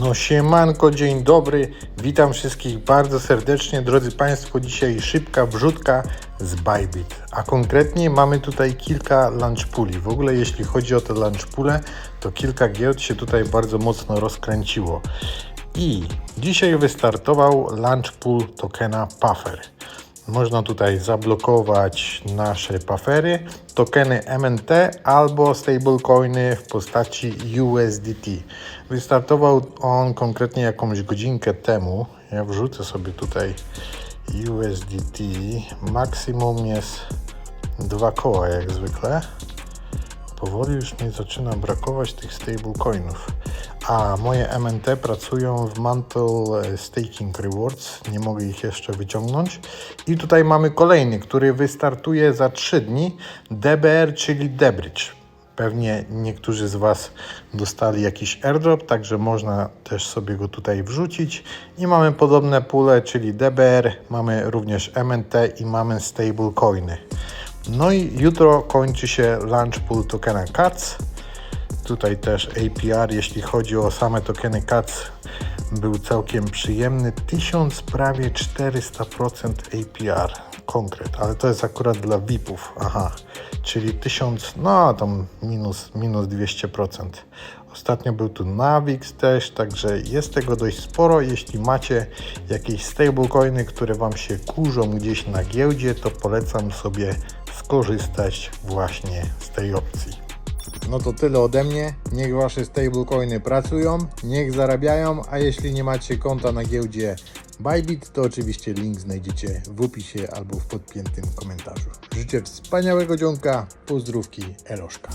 No siemanko, dzień dobry. Witam wszystkich bardzo serdecznie. Drodzy Państwo, dzisiaj szybka wrzutka z Bybit. A konkretnie mamy tutaj kilka lunch puli. W ogóle jeśli chodzi o te lunch pule, to kilka giełd się tutaj bardzo mocno rozkręciło. I dzisiaj wystartował lunch pool tokena Puffer. Można tutaj zablokować nasze puffery, tokeny MNT albo stablecoiny w postaci USDT. Wystartował on konkretnie jakąś godzinkę temu. Ja wrzucę sobie tutaj USDT. Maksimum jest dwa koła jak zwykle. Powoli już mi zaczyna brakować tych stablecoinów. A moje MNT pracują w Mantle Staking Rewards. Nie mogę ich jeszcze wyciągnąć. I tutaj mamy kolejny, który wystartuje za 3 dni. DBR, czyli Debridge. Pewnie niektórzy z Was dostali jakiś airdrop, także można też sobie go tutaj wrzucić. I mamy podobne pule, czyli DBR, mamy również MNT i mamy stablecoiny. No i jutro kończy się launch pool tokena CATS. Tutaj też APR, jeśli chodzi o same tokeny CATS, był całkiem przyjemny. 1000 prawie 400% APR konkret, ale to jest akurat dla VIP-ów. Aha, czyli 1000, no tam minus, minus 200%. Ostatnio był tu Navix też, także jest tego dość sporo. Jeśli macie jakieś stablecoiny, które Wam się kurzą gdzieś na giełdzie, to polecam sobie skorzystać właśnie z tej opcji. No to tyle ode mnie. Niech wasze stablecoiny pracują, niech zarabiają, a jeśli nie macie konta na giełdzie Bybit, to oczywiście link znajdziecie w opisie albo w podpiętym komentarzu. Życzę wspaniałego dzionka, pozdrówki, Eloszka.